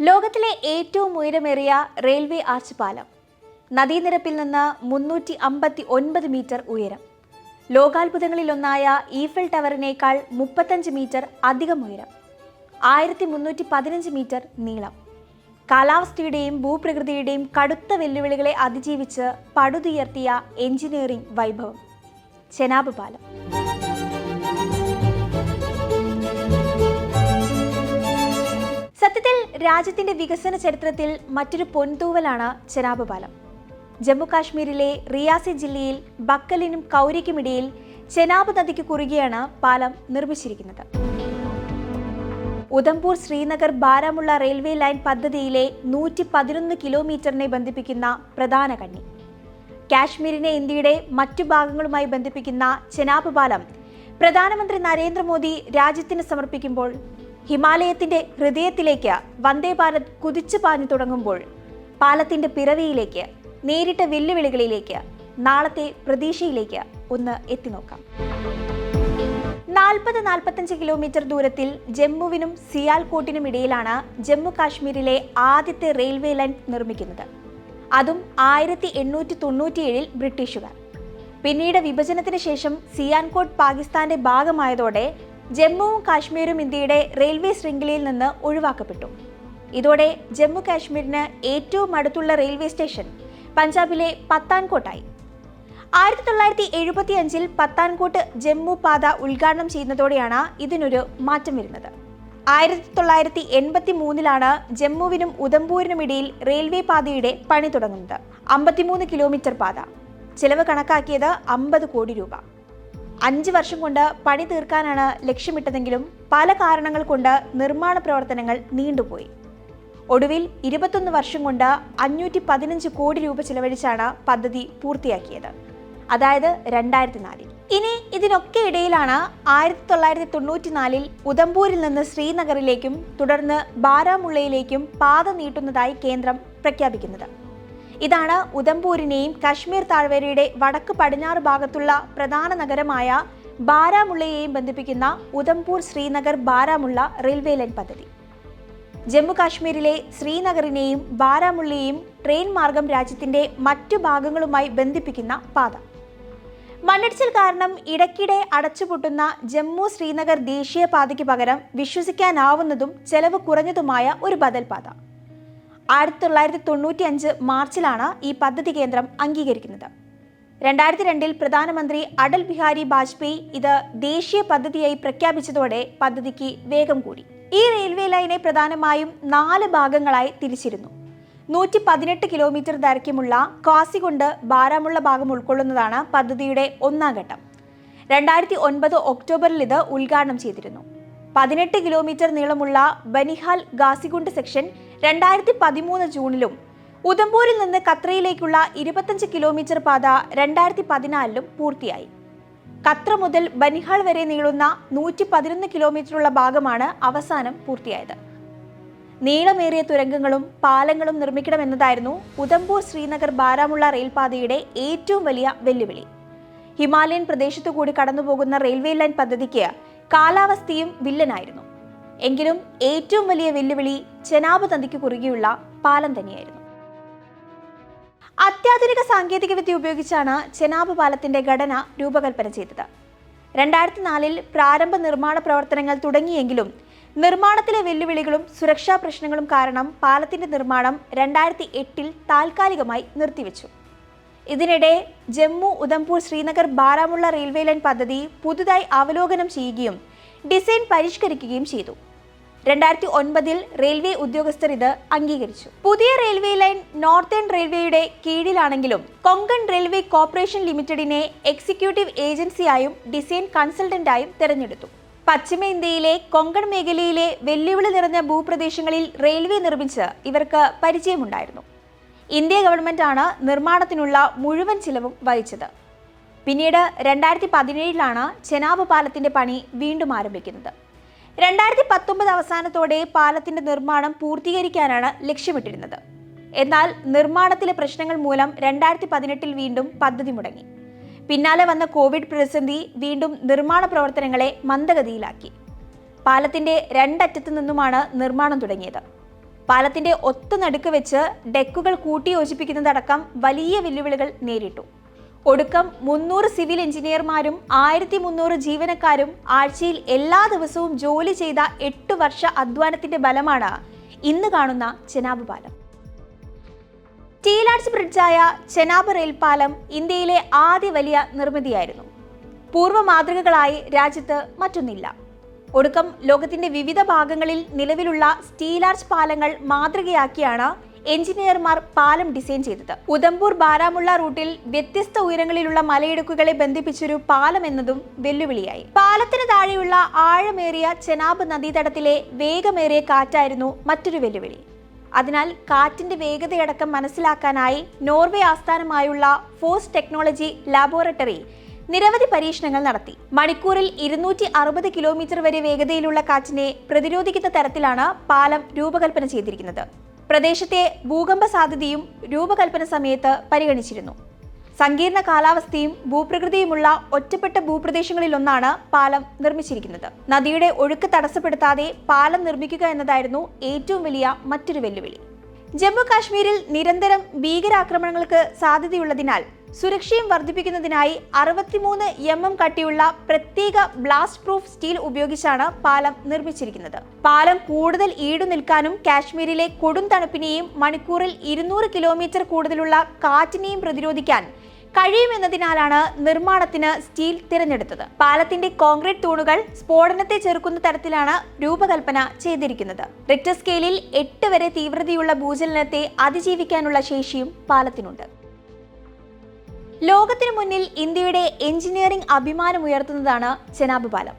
ലോകത്തിലെ ഏറ്റവും ഉയരമേറിയ railway arch പാലം നദീനിരപ്പിൽ നിന്ന് മുന്നൂറ്റി അമ്പത്തി ഒൻപത് മീറ്റർ ഉയരം. ലോകാത്ഭുതങ്ങളിലൊന്നായ ഈഫൽ ടവറിനേക്കാൾ മുപ്പത്തഞ്ച് മീറ്റർ അധികം ഉയരം. ആയിരത്തി മുന്നൂറ്റി പതിനഞ്ച് മീറ്റർ നീളം. കാലാവസ്ഥയുടെയും ഭൂപ്രകൃതിയുടെയും കടുത്ത വെല്ലുവിളികളെ അതിജീവിച്ച് പടുതുയർത്തിയ എഞ്ചിനീയറിംഗ് വൈഭവം. ചെനാബ് പാലം. രാജ്യത്തിന്റെ വികസന ചരിത്രത്തിൽ മറ്റൊരു പൊൻതൂവലാണ് ചെനാബ് പാലം ജമ്മു കാശ്മീരിലെ റിയാസി ജില്ലയിൽ ബക്കലിനും കൗരിക്കുമിടയിൽ ചെനാബ് നദിക്ക് കുറുകെയാണ് പാലം നിർമ്മിച്ചിരിക്കുന്നത്. ഉധംപൂർ ശ്രീനഗർ ബാരാമുള്ള റെയിൽവേ ലൈൻ പദ്ധതിയിലെ നൂറ്റി പതിനൊന്ന് കിലോമീറ്ററിനെ ബന്ധിപ്പിക്കുന്ന പ്രധാന കണ്ണി. കാശ്മീരിനെ ഇന്ത്യയുടെ മറ്റു ഭാഗങ്ങളുമായി ബന്ധിപ്പിക്കുന്ന ചെനാബ് പാലം പ്രധാനമന്ത്രി നരേന്ദ്രമോദി രാജ്യത്തിന് സമർപ്പിക്കുമ്പോൾ ഹിമാലയത്തിന്റെ ഹൃദയത്തിലേക്ക് വന്ദേ ഭാരത് കുതിച്ചു പാഞ്ഞു തുടങ്ങുമ്പോൾ പാലത്തിന്റെ പിറവിയിലേക്ക് നേരിട്ട വെല്ലുവിളികളിലേക്ക് നാളത്തെ പ്രതീക്ഷയിലേക്ക് ഒന്ന് എത്തിനോക്കാം നാൽപ്പത് നാൽപ്പത്തഞ്ച് കിലോമീറ്റർ ദൂരത്തിൽ ജമ്മുവിനും സിയാൽകോട്ടിനും ഇടയിലാണ് ജമ്മു കാശ്മീരിലെ ആദ്യത്തെ റെയിൽവേ ലൈൻ നിർമ്മിക്കുന്നത്. അതും ആയിരത്തി എണ്ണൂറ്റി തൊണ്ണൂറ്റിയേഴിൽ ബ്രിട്ടീഷുകാർ. പിന്നീട് വിഭജനത്തിന് ശേഷം സിയാൻകോട്ട് പാകിസ്ഥാന്റെ ഭാഗമായതോടെ ജമ്മുവും കാശ്മീരും ഇന്ത്യയുടെ റെയിൽവേ ശൃംഖലയിൽ നിന്ന് ഒഴിവാക്കപ്പെട്ടു. ഇതോടെ ജമ്മു കാശ്മീരിന് ഏറ്റവും അടുത്തുള്ള റെയിൽവേ സ്റ്റേഷൻ പഞ്ചാബിലെ പത്താൻകോട്ടായി. ആയിരത്തി തൊള്ളായിരത്തി എഴുപത്തി അഞ്ചിൽ പത്താൻകോട്ട് ജമ്മു പാത ഉദ്ഘാടനം ചെയ്യുന്നതോടെയാണ് ഇതിനൊരു മാറ്റം വരുന്നത്. ആയിരത്തി തൊള്ളായിരത്തി എൺപത്തി മൂന്നിലാണ് ജമ്മുവിനും ഉദംപൂരിനും ഇടയിൽ റെയിൽവേ പാതയുടെ പണി തുടങ്ങുന്നത്. അമ്പത്തിമൂന്ന് കിലോമീറ്റർ പാത. ചെലവ് കണക്കാക്കിയത് അമ്പത് കോടി രൂപ. അഞ്ച് വർഷം കൊണ്ട് പണി തീർക്കാനാണ് ലക്ഷ്യമിട്ടതെങ്കിലും പല കാരണങ്ങൾ കൊണ്ട് നിർമ്മാണ പ്രവർത്തനങ്ങൾ നീണ്ടുപോയി. ഒടുവിൽ ഇരുപത്തൊന്ന് വർഷം കൊണ്ട് അഞ്ഞൂറ്റി പതിനഞ്ച് കോടി രൂപ ചിലവഴിച്ചാണ് പദ്ധതി പൂർത്തിയാക്കിയത്. അതായത് രണ്ടായിരത്തി നാലിൽ ഇനി ഇതിനൊക്കെ ഇടയിലാണ് ആയിരത്തി തൊള്ളായിരത്തി തൊണ്ണൂറ്റിനാലിൽ ഉദംപൂരിൽ നിന്ന് ശ്രീനഗറിലേക്കും തുടർന്ന് ബാരാമുള്ളയിലേക്കും പാത നീട്ടുന്നതായി കേന്ദ്രം പ്രഖ്യാപിക്കുന്നത്. ഇതാണ് ഉദംപൂരിനെയും കശ്മീർ താഴ്വരയുടെ വടക്ക് പടിഞ്ഞാറ് ഭാഗത്തുള്ള പ്രധാന നഗരമായ ബാരാമുള്ളയെയും ബന്ധിപ്പിക്കുന്ന ഉദംപൂർ ശ്രീനഗർ ബാരാമുള്ള റെയിൽവേ ലൈൻ പദ്ധതി. ജമ്മു കാശ്മീരിലെ ശ്രീനഗറിനെയും ബാരാമുള്ളയെയും ട്രെയിൻ മാർഗം രാജ്യത്തിന്റെ മറ്റു ഭാഗങ്ങളുമായി ബന്ധിപ്പിക്കുന്ന പാത. മണ്ണിടിച്ചിൽ കാരണം ഇടയ്ക്കിടെ അടച്ചുപൂട്ടുന്ന ജമ്മു ശ്രീനഗർ ദേശീയ പാതയ്ക്ക് പകരം വിശ്വസിക്കാനാവുന്നതും ചെലവ് കുറഞ്ഞതുമായ ഒരു ബദൽ പാത ആയിരത്തി തൊള്ളായിരത്തി തൊണ്ണൂറ്റി അഞ്ച് മാർച്ചിലാണ് ഈ പദ്ധതി കേന്ദ്രം അംഗീകരിക്കുന്നത്. രണ്ടായിരത്തി രണ്ടിൽ പ്രധാനമന്ത്രി അടൽ ബിഹാരി വാജ്പേയി ഇത് ദേശീയ പദ്ധതിയായി പ്രഖ്യാപിച്ചതോടെ പദ്ധതിക്ക് വേഗം കൂടി. ഈ റെയിൽവേ ലൈനെ പ്രധാനമായും നാല് ഭാഗങ്ങളായി തിരിച്ചിരുന്നു. നൂറ്റി പതിനെട്ട് കിലോമീറ്റർ ദൈർഘ്യമുള്ള കാസികൊണ്ട് ബാരാമുള്ള ഭാഗം ഉൾക്കൊള്ളുന്നതാണ് പദ്ധതിയുടെ ഒന്നാം ഘട്ടം. രണ്ടായിരത്തി ഒൻപത് ഒക്ടോബറിൽ ഇത് ഉദ്ഘാടനം ചെയ്തിരുന്നു. പതിനെട്ട് കിലോമീറ്റർ നീളമുള്ള ബനിഹാൽ ഗാസിഗുണ്ട് സെക്ഷൻ രണ്ടായിരത്തി പതിമൂന്ന് ജൂണിലും ഉദംപൂരിൽ നിന്ന് കത്രയിലേക്കുള്ള ഇരുപത്തഞ്ച് കിലോമീറ്റർ പാത രണ്ടായിരത്തി പതിനാലിലും പൂർത്തിയായി. കത്ര മുതൽ ബനിഹാൾ വരെ നീളുന്ന നൂറ്റി പതിനൊന്ന് കിലോമീറ്ററുള്ള ഭാഗമാണ് അവസാനം പൂർത്തിയായത്. നീളമേറിയ തുരങ്കങ്ങളും പാലങ്ങളും നിർമ്മിക്കണമെന്നതായിരുന്നു ഉദംപൂർ ശ്രീനഗർ ബാരാമുള്ള റെയിൽപാതയുടെ ഏറ്റവും വലിയ വെല്ലുവിളി. ഹിമാലയൻ പ്രദേശത്തു കൂടി കടന്നുപോകുന്ന റെയിൽവേ ലൈൻ പദ്ധതിക്ക് കാലാവസ്ഥയും വില്ലനായിരുന്നു. എങ്കിലും ഏറ്റവും വലിയ വെല്ലുവിളി ചെനാബ് തന്തിക്ക് കുറുകെയുള്ള പാലം തന്നെയായിരുന്നു. അത്യാധുനിക സാങ്കേതിക വിദ്യ ഉപയോഗിച്ചാണ് ചെനാബ് പാലത്തിന്റെ ഘടന രൂപകൽപ്പന ചെയ്തത്. രണ്ടായിരത്തി നാലിൽ പ്രാരംഭ നിർമ്മാണ പ്രവർത്തനങ്ങൾ തുടങ്ങിയെങ്കിലും നിർമ്മാണത്തിലെ വെല്ലുവിളികളും സുരക്ഷാ പ്രശ്നങ്ങളും കാരണം പാലത്തിന്റെ നിർമ്മാണം രണ്ടായിരത്തി എട്ടിൽ താൽക്കാലികമായി നിർത്തിവെച്ചു. ഇതിനിടെ ജമ്മു ഉദംപൂർ ശ്രീനഗർ ബാരാമുള്ള റെയിൽവേ ലൈൻ പദ്ധതി പുതുതായി അവലോകനം ചെയ്യുകയും ഡിസൈൻ പരിഷ്കരിക്കുകയും ചെയ്തു. രണ്ടായിരത്തി ഒൻപതിൽ റെയിൽവേ ഉദ്യോഗസ്ഥർ ഇത് അംഗീകരിച്ചു. പുതിയ റെയിൽവേ ലൈൻ നോർത്തേൺ റെയിൽവേയുടെ കീഴിലാണെങ്കിലും കൊങ്കൺ റെയിൽവേ കോർപ്പറേഷൻ ലിമിറ്റഡിനെ എക്സിക്യൂട്ടീവ് ഏജൻസിയായും ഡിസൈൻ കൺസൾട്ടന്റായും തെരഞ്ഞെടുത്തു. പശ്ചിമ ഇന്ത്യയിലെ കൊങ്കൺ മേഖലയിലെ വെല്ലുവിളി നിറഞ്ഞ ഭൂപ്രദേശങ്ങളിൽ റെയിൽവേ നിർമ്മിച്ച് ഇവർക്ക് പരിചയമുണ്ടായിരുന്നു. ഇന്ത്യ ഗവൺമെന്റ് ആണ് നിർമ്മാണത്തിനുള്ള മുഴുവൻ ചിലവും വഹിച്ചത്. പിന്നീട് രണ്ടായിരത്തി പതിനേഴിലാണ് ചെനാബ് പാലത്തിന്റെ പണി വീണ്ടും ആരംഭിക്കുന്നത്. രണ്ടായിരത്തി പത്തൊമ്പത് അവസാനത്തോടെ പാലത്തിന്റെ നിർമ്മാണം പൂർത്തീകരിക്കാനാണ് ലക്ഷ്യമിട്ടിരുന്നത്. എന്നാൽ നിർമ്മാണത്തിലെ പ്രശ്നങ്ങൾ മൂലം രണ്ടായിരത്തി പതിനെട്ടിൽ വീണ്ടും പദ്ധതി മുടങ്ങി. പിന്നാലെ വന്ന കോവിഡ് പ്രതിസന്ധി വീണ്ടും നിർമ്മാണ പ്രവർത്തനങ്ങളെ മന്ദഗതിയിലാക്കി. പാലത്തിന്റെ രണ്ടറ്റത്തു നിന്നുമാണ് നിർമ്മാണം തുടങ്ങിയത്. പാലത്തിന്റെ ഒത്തുനടുക്ക് വെച്ച് ഡെക്കുകൾ കൂട്ടിയോജിപ്പിക്കുന്നതടക്കം വലിയ വെല്ലുവിളികൾ നേരിട്ടു. ഒടുക്കം മുന്നൂറ് സിവിൽ എഞ്ചിനീയർമാരും ആയിരത്തി മുന്നൂറ് ജീവനക്കാരും ആഴ്ചയിൽ എല്ലാ ദിവസവും ജോലി ചെയ്ത എട്ട് വർഷ അധ്വാനത്തിന്റെ ബലമാണ് ഇന്ന് കാണുന്ന ചെനാബ് പാലം. സ്റ്റീലാർട്സ് ബ്രിഡ്ജായ ചെനാബ് റെയിൽ പാലം ഇന്ത്യയിലെ ആദ്യ വലിയ നിർമ്മിതിയായിരുന്നു. പൂർവ മാതൃകകളായി രാജ്യത്ത് മറ്റൊന്നില്ല. ഒടുക്കം ലോകത്തിന്റെ വിവിധ ഭാഗങ്ങളിൽ നിലവിലുള്ള സ്റ്റീലാർച്ച് പാലങ്ങൾ മാതൃകയാക്കിയാണ് എഞ്ചിനീയർമാർ പാലം ഡിസൈൻ ചെയ്തത്. ഉദംപൂർ ബാരാമുള്ള റൂട്ടിൽ വ്യത്യസ്ത ഉയരങ്ങളിലുള്ള മലയിടുക്കുകളെ ബന്ധിപ്പിച്ചൊരു പാലം എന്നതും വെല്ലുവിളിയായി. പാലത്തിന് താഴെയുള്ള ആഴമേറിയ ചെനാബ് നദീതടത്തിലെ വേഗമേറിയ കാറ്റായിരുന്നു മറ്റൊരു വെല്ലുവിളി. അതിനാൽ കാറ്റിന്റെ വേഗതയടക്കം മനസ്സിലാക്കാനായി നോർവേ ആസ്ഥാനമായുള്ള ഫോഴ്സ് ടെക്നോളജി ലാബോറട്ടറി നിരവധി പരീക്ഷണങ്ങൾ നടത്തി. മണിക്കൂറിൽ ഇരുന്നൂറ്റി അറുപത് കിലോമീറ്റർ വരെ വേഗതയിലുള്ള കാറ്റിനെ പ്രതിരോധിക്കുന്ന തരത്തിലാണ് പാലം രൂപകൽപ്പന ചെയ്തിരിക്കുന്നത്. പ്രദേശത്തെ ഭൂകമ്പ സാധ്യതയും രൂപകൽപ്പന സമയത്ത് പരിഗണിച്ചിരുന്നു. സങ്കീർണ കാലാവസ്ഥയും ഭൂപ്രകൃതിയുമുള്ള ഒറ്റപ്പെട്ട ഭൂപ്രദേശങ്ങളിലൊന്നാണ് പാലം നിർമ്മിച്ചിരിക്കുന്നത്. നദിയുടെ ഒഴുക്ക് തടസ്സപ്പെടുത്താതെ പാലം നിർമ്മിക്കുക എന്നതായിരുന്നു ഏറ്റവും വലിയ മറ്റൊരു വെല്ലുവിളി. ജമ്മു കാശ്മീരിൽ നിരന്തരം ഭീകരാക്രമണങ്ങൾക്ക് സാധ്യതയുള്ളതിനാൽ സുരക്ഷയും വർദ്ധിപ്പിക്കുന്നതിനായി അറുപത്തിമൂന്ന് എം എം കട്ടിയുള്ള പ്രത്യേക ബ്ലാസ്റ്റ് പ്രൂഫ് സ്റ്റീൽ ഉപയോഗിച്ചാണ് പാലം നിർമ്മിച്ചിരിക്കുന്നത്. പാലം കൂടുതൽ ഈടു നിൽക്കാനും കാശ്മീരിലെ കൊടും തണുപ്പിനെയും മണിക്കൂറിൽ ഇരുന്നൂറ് കിലോമീറ്റർ കൂടുതലുള്ള കാറ്റിനെയും പ്രതിരോധിക്കാൻ കഴിയുമെന്നതിനാലാണ് നിർമ്മാണത്തിന് സ്റ്റീൽ തിരഞ്ഞെടുത്തത്. പാലത്തിന്റെ കോൺക്രീറ്റ് തൂണുകൾ സ്ഫോടനത്തെ ചെറുക്കുന്ന തരത്തിലാണ് രൂപകൽപ്പന ചെയ്തിരിക്കുന്നത്. റിക്ടർ സ്കെയിലിൽ എട്ട് വരെ തീവ്രതയുള്ള ഭൂചലനത്തെ അതിജീവിക്കാനുള്ള ശേഷിയും പാലത്തിനുണ്ട്. ലോകത്തിനു മുന്നിൽ ഇന്ത്യയുടെ എഞ്ചിനീയറിംഗ് അഭിമാനം ഉയർത്തുന്നതാണ് ചെനാബ് പാലം.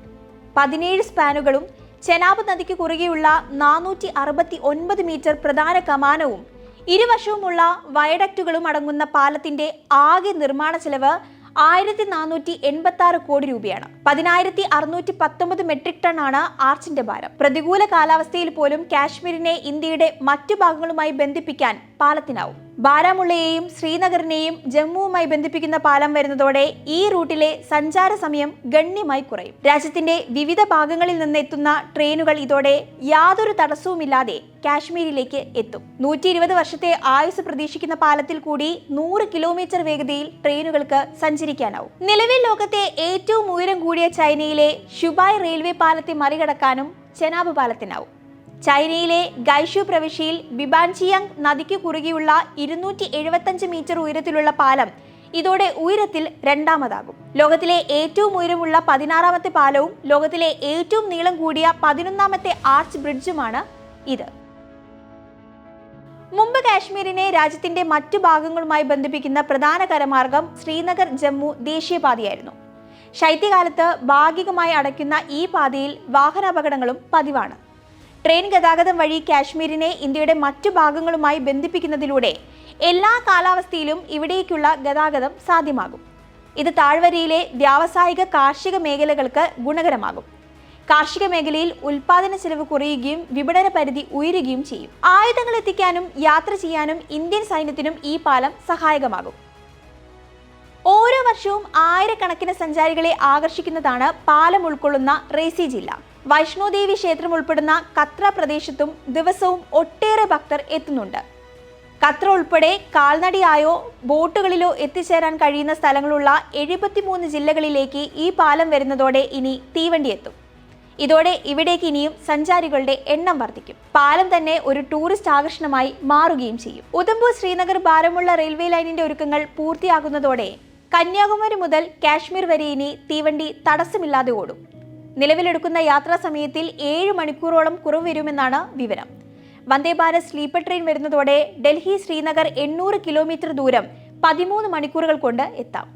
പതിനേഴ് സ്പാനുകളും ചെനാബ് നദിക്ക് കുറുകെയുള്ള നാനൂറ്റി അറുപത്തി ഒൻപത് മീറ്റർ പ്രധാന കമാനവും ഇരുവശവുമുള്ള വയഡക്റ്റുകളും അടങ്ങുന്ന പാലത്തിന്റെ ആകെ നിർമ്മാണ ചെലവ് ആയിരത്തി നാനൂറ്റി എൺപത്തി ആറ് കോടി രൂപയാണ്. പതിനായിരത്തി അറുന്നൂറ്റി പത്തൊമ്പത് മെട്രിക് ടൺ ആണ് ആർച്ചിന്റെ ഭാരം. പ്രതികൂല കാലാവസ്ഥയിൽ പോലും കാശ്മീരിനെ ഇന്ത്യയുടെ മറ്റു ഭാഗങ്ങളുമായി ബന്ധിപ്പിക്കാൻ പാലത്തിനാവും. ബാരാമുള്ളയെയും ശ്രീനഗറിനെയും ജമ്മുവുമായി ബന്ധിപ്പിക്കുന്ന പാലം വരുന്നതോടെ ഈ റൂട്ടിലെ സഞ്ചാര സമയം ഗണ്യമായി കുറയും. രാജ്യത്തിന്റെ വിവിധ ഭാഗങ്ങളിൽ നിന്ന് എത്തുന്ന ട്രെയിനുകൾ ഇതോടെ യാതൊരു തടസ്സവുമില്ലാതെ കാശ്മീരിലേക്ക് എത്തും. നൂറ്റി ഇരുപത് വർഷത്തെ ആയുസ് പ്രതീക്ഷിക്കുന്ന പാലത്തിൽ കൂടി നൂറ് കിലോമീറ്റർ വേഗതയിൽ ട്രെയിനുകൾക്ക് സഞ്ചരിക്കാനാവും. നിലവിൽ ലോകത്തെ ഏറ്റവും ഉയരം കൂടിയ ചൈനയിലെ ഷുബായ് റെയിൽവേ പാലത്തെ മറികടക്കാനും ചെനാബ് പാലത്തിനാവും. ചൈനയിലെ ഗൈഷു പ്രവിശ്യയിൽ ബിബാൻചിയങ് നദിക്ക് കുറുകെയുള്ള ഇരുന്നൂറ്റി എഴുപത്തഞ്ച് മീറ്റർ ഉയരത്തിലുള്ള പാലം ഇതോടെ ഉയരത്തിൽ രണ്ടാമതാകും. ലോകത്തിലെ ഏറ്റവും ഉയരമുള്ള പതിനാറാമത്തെ പാലവും ലോകത്തിലെ ഏറ്റവും നീളം കൂടിയ പതിനൊന്നാമത്തെ ആർച്ച് ബ്രിഡ്ജുമാണ് ഇത്. മുമ്പ് കാശ്മീരിനെ രാജ്യത്തിന്റെ മറ്റു ഭാഗങ്ങളുമായി ബന്ധിപ്പിക്കുന്ന പ്രധാന കരമാർഗം ശ്രീനഗർ ജമ്മു ദേശീയപാതയായിരുന്നു. ശൈത്യകാലത്ത് ഭാഗികമായി അടയ്ക്കുന്ന ഈ പാതയിൽ വാഹനാപകടങ്ങളും പതിവാണ്. ട്രെയിൻ ഗതാഗതം വഴി കാശ്മീരിനെ ഇന്ത്യയുടെ മറ്റു ഭാഗങ്ങളുമായി ബന്ധിപ്പിക്കുന്നതിലൂടെ എല്ലാ കാലാവസ്ഥയിലും ഇവിടേക്കുള്ള ഗതാഗതം സാധ്യമാകും. ഇത് താഴ്വരയിലെ വ്യാവസായിക കാർഷിക മേഖലകൾക്ക് ഗുണകരമാകും. കാർഷിക മേഖലയിൽ ഉൽപാദന ചെലവ് കുറയുകയും വിപണന പരിധി ഉയരുകയും ചെയ്യും. ആയുധങ്ങൾ എത്തിക്കാനും യാത്ര ചെയ്യാനും ഇന്ത്യൻ സൈന്യത്തിനും ഈ പാലം സഹായകമാകും. ഓരോ വർഷവും ആയിരക്കണക്കിന് സഞ്ചാരികളെ ആകർഷിക്കുന്നതാണ് പാലം ഉൾക്കൊള്ളുന്ന റേസി ജില്ല. വൈഷ്ണോദേവി ക്ഷേത്രം ഉൾപ്പെടുന്ന കത്ര പ്രദേശത്തും ദിവസവും ഒട്ടേറെ ഭക്തർ എത്തുന്നുണ്ട്. കത്ര ഉൾപ്പെടെ കാൽനടയായോ ബോട്ടുകളിലോ എത്തിച്ചേരാൻ കഴിയുന്ന സ്ഥലങ്ങളുള്ള എഴുപത്തിമൂന്ന് ജില്ലകളിലേക്ക് ഈ പാലം വരുന്നതോടെ ഇനി തീവണ്ടി എത്തും. ഇതോടെ ഇവിടേക്ക് ഇനിയും സഞ്ചാരികളുടെ എണ്ണം വർദ്ധിക്കും. പാലം തന്നെ ഒരു ടൂറിസ്റ്റ് ആകർഷണമായി മാറുകയും ചെയ്യും. ഉദംപൂർ ശ്രീനഗർ ഭാരമുള്ള റെയിൽവേ ലൈനിന്റെ ഒരുക്കങ്ങൾ പൂർത്തിയാകുന്നതോടെ കന്യാകുമാരി മുതൽ കാശ്മീർ വരെ ഇനി തീവണ്ടി തടസ്സമില്ലാതെ ഓടും. നിലവിലെടുക്കുന്ന യാത്രാ സമയത്തിൽ ഏഴ് മണിക്കൂറോളം കുറവ് വരുമെന്നാണ് വിവരം. വന്ദേ ഭാരത് സ്ലീപ്പർ ട്രെയിൻ വരുന്നതോടെ ഡൽഹി ശ്രീനഗർ എണ്ണൂറ് കിലോമീറ്റർ ദൂരം പതിമൂന്ന് മണിക്കൂറുകൾ കൊണ്ട് എത്താം.